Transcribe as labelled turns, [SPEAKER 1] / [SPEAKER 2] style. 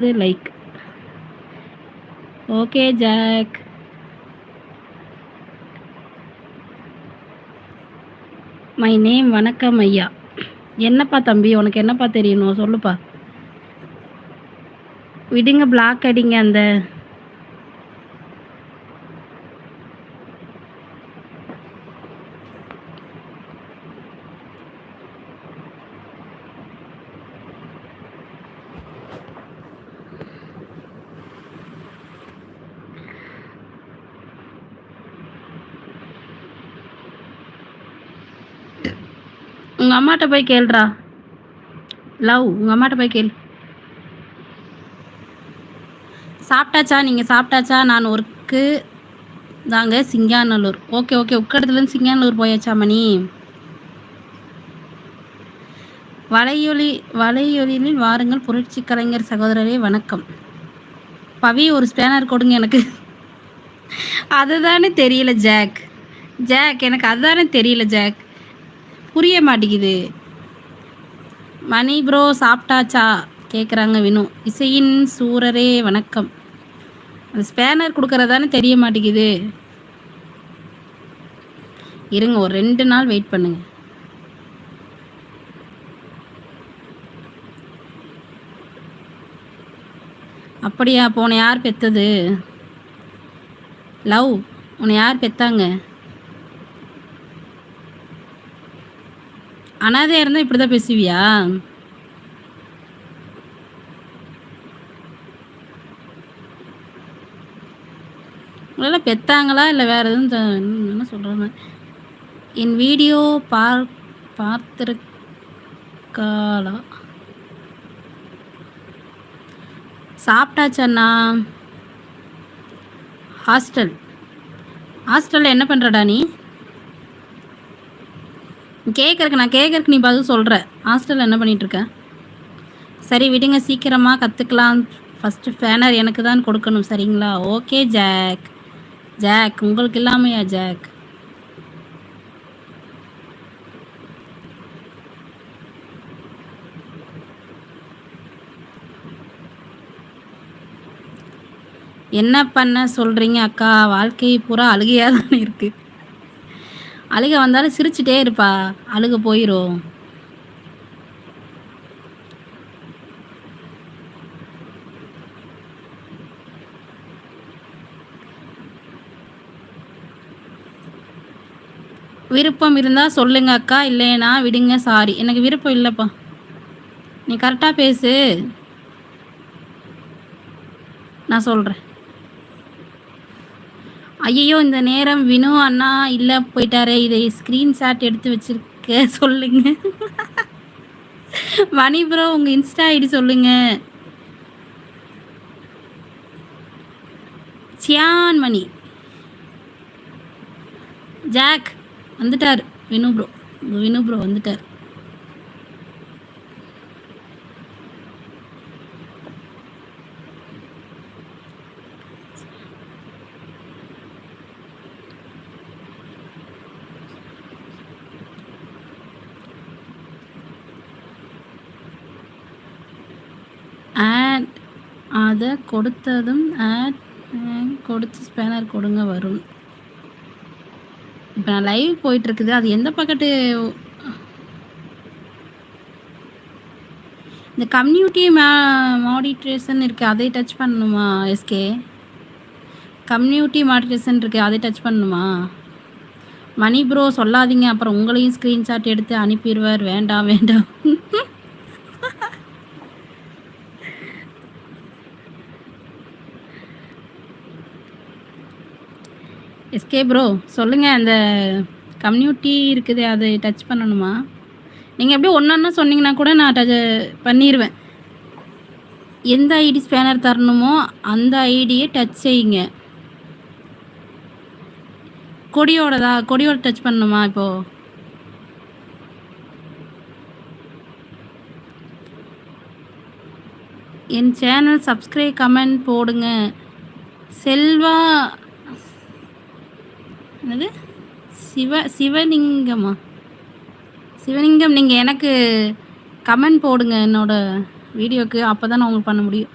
[SPEAKER 1] Like okay Jack my name வணக்கம் ஐயா. என்னப்பா தம்பி? உனக்கு என்னப்பா தெரியணும் சொல்லுப்பா. விடுங்க பிளாக் அடிங்க அந்த உங்கள் அம்மாட்ட போய் கேள்றா. லவ் உங்கள் அம்மாட்ட போய் கேள். சாப்பிட்டாச்சா? நீங்கள் சாப்பிட்டாச்சா? நான் ஒர்க்கு தாங்க சிங்காநல்லூர். Okay okay. உக்கடத்துலேருந்து சிங்காநல்லூர் போயாச்சா மணி? வலையொலி வலையொலியில் வாருங்கள் புரட்சி கலைஞர் சகோதரரே வணக்கம். பவி ஒரு ஸ்பேனர் கொடுங்க எனக்கு. அதுதானே தெரியல ஜாக். ஜாக் எனக்கு அதுதானே தெரியல ஜாக். புரிய மாட்டேங்குது. மணி ப்ரோ சாப்பிட்டாச்சா? கேட்குறாங்க வினு. இசையின் சூரரே வணக்கம். அந்த ஸ்பேனர் கொடுக்குறதானே தெரிய மாட்டேங்குது. இருங்க ஒரு ரெண்டு நாள் வெயிட் பண்ணுங்க. அப்படியா? அப்போ உன்னை யார் பெத்தது? லவ் உன்னை யார் பெத்தாங்க? அனாதையாக இருந்தால் இப்படி தான் பேசுவியா? உங்களெல்லாம் பெத்தாங்களா இல்லை வேறு எதுவும் என்ன சொல்கிறாங்க என் வீடியோ பார் பார்த்துருக்காளா? சாப்பிட்டாச்சண்ணா ஹாஸ்டல். ஹாஸ்டலில் என்ன பண்ணுறடா நீ? கேட்குறக்கு நான் கேட்குறக்கு நீ பதில் சொல்கிற ஹாஸ்டலில் என்ன பண்ணிட்டு இருக்க சரி விடுங்க சீக்கிரமாக கற்றுக்கலாம் ஃபஸ்ட்டு ஃபேனர் எனக்கு தான் கொடுக்கணும் சரிங்களா? ஓகே ஜாக் ஜாக் உங்களுக்கு இல்லாமையா ஜாக் என்ன பண்ண சொல்கிறீங்க அக்கா? வாழ்க்கை பூரா அழுகையாக தானே இருக்குது அழுக வந்தாலும் சிரிச்சிட்டே இருப்பா. அழுக போயிடும் விருப்பம் இருந்தால் சொல்லுங்க அக்கா இல்லைனா விடுங்க சாரி எனக்கு விருப்பம் இல்லைப்பா. நீ கரெக்டாக பேசு. நான் சொல்கிறேன் ஐயோ இந்த நேரம் வினு அண்ணா இல்லை போயிட்டாரே. இதை ஸ்க்ரீன்ஷாட் எடுத்து வச்சிருக்க சொல்லுங்க. மணி ப்ரோ உங்கள் இன்ஸ்டா ஐடி சொல்லுங்க. சியான் மணி. ஜாக் வந்துட்டார். வினு ப்ரோ வினு ப்ரோ வந்துட்டார். ஆட் அதை கொடுத்ததும் ஆட் கொடுத்து ஸ்பேனர் கொடுங்க வரும். இப்போ நான் லைவ் போயிட்டுருக்குது. அது எந்த பக்கத்து இந்த கம்யூனிட்டி மா மாடிட்ரேஷன் இருக்குது அதை டச் பண்ணணுமா எஸ்கே கம்யூனிட்டி மாடிட்ரேஷன் இருக்குது அதை டச் பண்ணணுமா மணி ப்ரோ சொல்லாதீங்க. அப்புறம் உங்களையும் ஸ்க்ரீன்ஷாட் எடுத்து அனுப்பிடுவார். வேண்டாம் வேண்டாம். எஸ்கே ப்ரோ சொல்லுங்கள் அந்த கம்யூனிட்டி இருக்குது அதை டச் பண்ணணுமா? நீங்கள் அப்படியே ஒன்றா சொன்னீங்கன்னா கூட நான் டச் பண்ணிடுவேன் எந்த ஐடி ஸ்பேனர் தரணுமோ அந்த ஐடியை டச் செய்யுங்க. கொடியோடதா கொடியோட டச் பண்ணணுமா இப்போது என் சேனல் சப்ஸ்கிரைப் கமெண்ட் போடுங்க. செல்வா என்னது? சிவ சிவலிங்கமா? சிவலிங்கம் நீங்கள் எனக்கு கமெண்ட் போடுங்க என்னோட வீடியோக்கு அப்போ தான் நான் உங்களுக்கு பண்ண முடியும்.